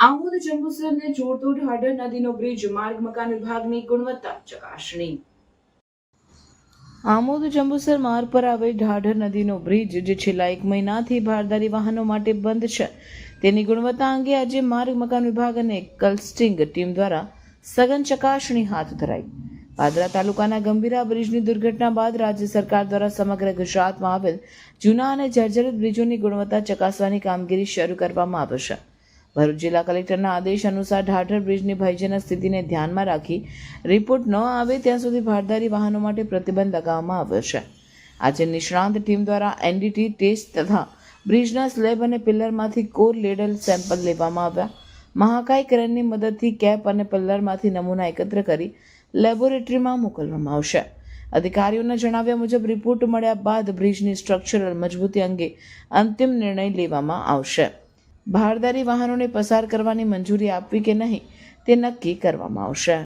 આમોદ જંબુસરને જોડતો ઢાઢર નદીનો બ્રિજ, માર્ગ, મકાન વિભાગની ગુણવત્તા ચકાસણી. આમોદ જંબુસર માર્ગ પર આવેલ ઢાઢર નદીનો બ્રિજ, જે છેલ્લા એક મહિનાથી ભારદારી વાહનો માટે બંધ છે. તેની ગુણવત્તા અંગે આજે માર્ગ, મકાન વિભાગ અને કલ્સ્ટિંગ ટીમ દ્વારા સઘન ચકાસણી હાથ ધરાઈ. પાદરા તાલુકાના ગંભીરા બ્રિજની દુર્ઘટના બાદ રાજ્ય સરકાર દ્વારા સમગ્ર ગુજરાતમાં આવેલ જૂના અને જર્જરિત બ્રિજોની ગુણવત્તા ચકાસવાની કામગીરી શરૂ કરવામાં આવશે ભરૂચ જિલ્લા કલેક્ટરના આદેશ અનુસાર ઢાઢર બ્રિજની ભયજનક સ્થિતિને ધ્યાનમાં રાખી રિપોર્ટ ન આવે ત્યાં સુધી ભારદારી વાહનો માટે પ્રતિબંધ લગાવવામાં આવ્યો છે. આજે નિષ્ણાંત ટીમ દ્વારા એનડીટી ટેસ્ટ તથા બ્રિજના સ્લેબ અને પિલ્લરમાંથી કોર લેડલ સેમ્પલ લેવામાં આવ્યા. મહાકાય ક્રેનની મદદથી કેપ અને પિલ્લરમાંથી નમૂના એકત્ર કરી લેબોરેટરીમાં મોકલવામાં આવશે. અધિકારીઓના જણાવ્યા મુજબ રિપોર્ટ મળ્યા બાદ બ્રિજની સ્ટ્રક્ચરલ મજબૂતી અંગે અંતિમ નિર્ણય લેવામાં આવશે. ભારદારી વાહનોને પસાર કરવાની મંજૂરી આપવી કે નહીં તે નક્કી કરવામાં આવશે.